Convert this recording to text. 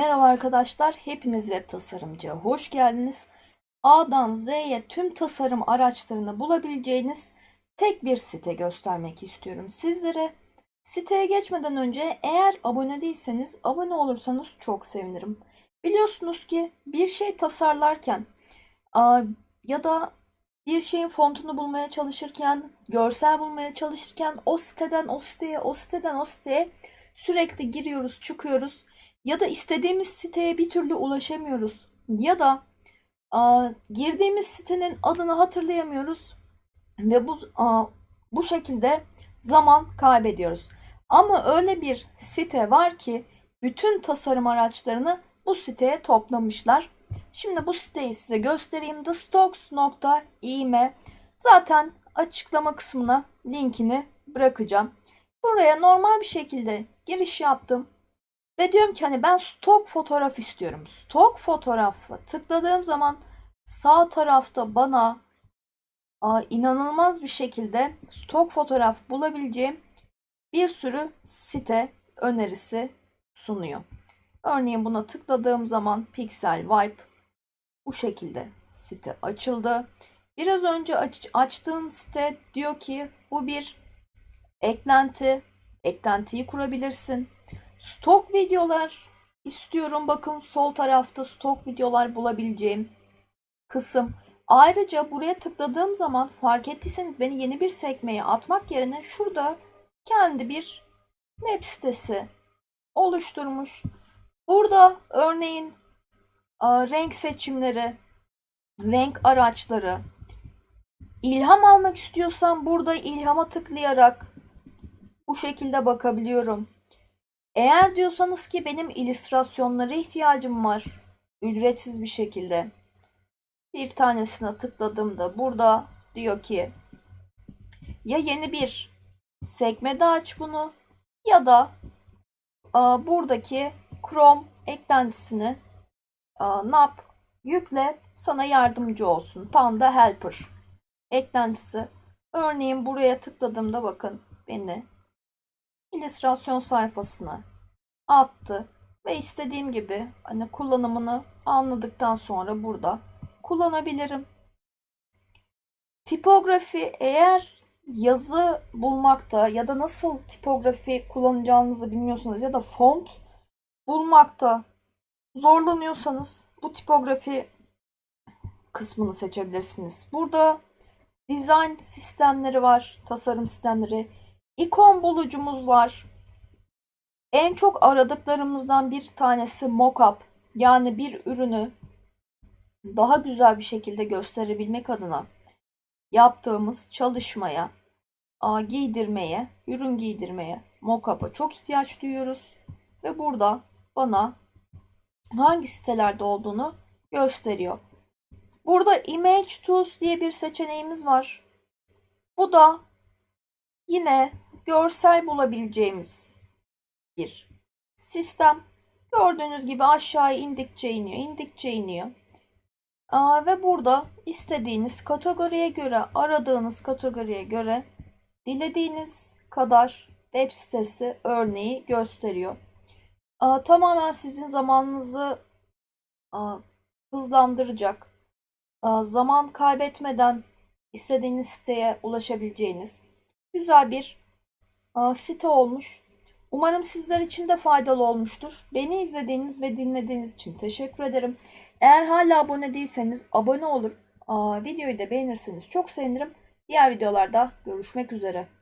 Merhaba arkadaşlar, hepiniz web tasarımcıya hoş geldiniz. A'dan Z'ye tüm tasarım araçlarını bulabileceğiniz tek bir site göstermek istiyorum sizlere. Siteye geçmeden önce eğer abone değilseniz abone olursanız çok sevinirim. Biliyorsunuz ki bir şey tasarlarken ya da bir şeyin fontunu bulmaya çalışırken, görsel bulmaya çalışırken o siteden o siteye, o siteden o siteye sürekli giriyoruz, çıkıyoruz ya da istediğimiz siteye bir türlü ulaşamıyoruz ya da a, girdiğimiz sitenin adını hatırlayamıyoruz ve bu a, bu şekilde zaman kaybediyoruz. Ama öyle bir site var ki bütün tasarım araçlarını bu siteye toplamışlar. Şimdi bu siteyi size göstereyim. thestocks.im Zaten açıklama kısmına linkini bırakacağım. Buraya normal bir şekilde giriş yaptım. Ve diyorum ki hani ben stok fotoğraf istiyorum. Stok fotoğrafı tıkladığım zaman sağ tarafta bana aa, inanılmaz bir şekilde stok fotoğraf bulabileceğim bir sürü site önerisi sunuyor. Örneğin buna tıkladığım zaman Pixel Vibe bu şekilde site açıldı. Biraz önce aç, açtığım site diyor ki bu bir eklenti. Eklentiyi kurabilirsin. Stok videolar istiyorum. Bakın sol tarafta stok videolar bulabileceğim kısım. Ayrıca buraya tıkladığım zaman fark ettiyseniz beni yeni bir sekmeye atmak yerine şurada kendi bir web sitesi oluşturmuş. Burada örneğin renk seçimleri, renk araçları, ilham almak istiyorsam burada ilhama tıklayarak bu şekilde bakabiliyorum. Eğer diyorsanız ki benim illüstrasyonlara ihtiyacım var ücretsiz bir şekilde bir tanesine tıkladığımda burada diyor ki ya yeni bir sekmede aç bunu ya da a, buradaki Chrome eklentisini a, ne? Yükle sana yardımcı olsun. Panda Helper eklentisi. Örneğin buraya tıkladığımda bakın beni illüstrasyon sayfasına attı ve istediğim gibi hani kullanımını anladıktan sonra burada kullanabilirim. Tipografi eğer yazı bulmakta ya da nasıl tipografi kullanacağınızı bilmiyorsanız ya da font bulmakta zorlanıyorsanız bu tipografi kısmını seçebilirsiniz. Burada design sistemleri var, tasarım sistemleri. İkon bulucumuz var. En çok aradıklarımızdan bir tanesi mockup. Yani bir ürünü daha güzel bir şekilde gösterebilmek adına yaptığımız çalışmaya, giydirmeye, ürün giydirmeye, mockup'a çok ihtiyaç duyuyoruz. Ve burada bana hangi sitelerde olduğunu gösteriyor. Burada Image Tools diye bir seçeneğimiz var. Bu da yine görsel bulabileceğimiz bir sistem. Gördüğünüz gibi aşağı indikçe iniyor, indikçe iniyor. Aa, ve burada istediğiniz kategoriye göre, aradığınız kategoriye göre dilediğiniz kadar web sitesi örneği gösteriyor. Aa, tamamen sizin zamanınızı aa, hızlandıracak, aa, zaman kaybetmeden istediğiniz siteye ulaşabileceğiniz güzel bir site olmuş. Umarım sizler için de faydalı olmuştur. Beni izlediğiniz ve dinlediğiniz için teşekkür ederim. Eğer hala abone değilseniz abone olur. Videoyu da beğenirseniz çok sevinirim. Diğer videolarda görüşmek üzere.